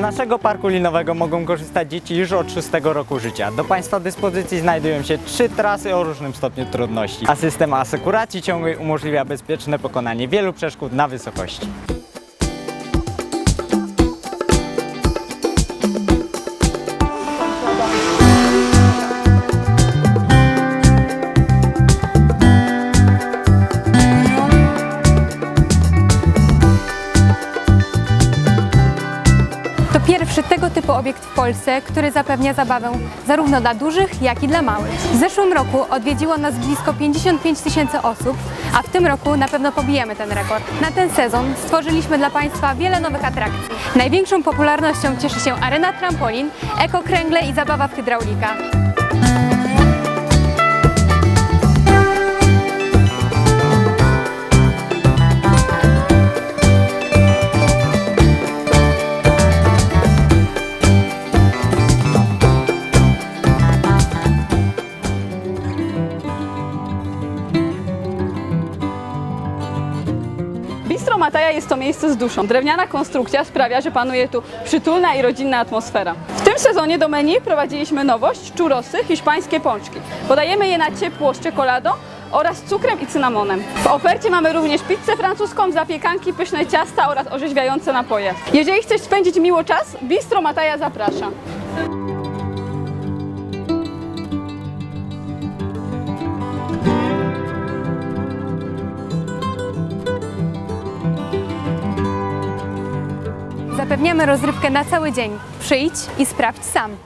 naszego parku linowego mogą korzystać dzieci już od 6 roku życia. Do Państwa dyspozycji znajdują się trzy trasy o różnym stopniu trudności, a system asekuracji ciągłej umożliwia bezpieczne pokonanie wielu przeszkód na wysokości. Pierwszy tego typu obiekt w Polsce, który zapewnia zabawę zarówno dla dużych, jak i dla małych. W zeszłym roku odwiedziło nas blisko 55 tysięcy osób, a w tym roku na pewno pobijemy ten rekord. Na ten sezon stworzyliśmy dla Państwa wiele nowych atrakcji. Największą popularnością cieszy się arena trampolin, ekokręgle i zabawa w hydraulika. Mataja jest to miejsce z duszą. Drewniana konstrukcja sprawia, że panuje tu przytulna i rodzinna atmosfera. W tym sezonie do menu prowadziliśmy nowość, churrosy, hiszpańskie pączki. Podajemy je na ciepło z czekoladą oraz cukrem i cynamonem. W ofercie mamy również pizzę francuską, zapiekanki, pyszne ciasta oraz orzeźwiające napoje. Jeżeli chcesz spędzić miło czas, Bistro Mataja zaprasza. Zapewniamy rozrywkę na cały dzień. Przyjdź i sprawdź sam.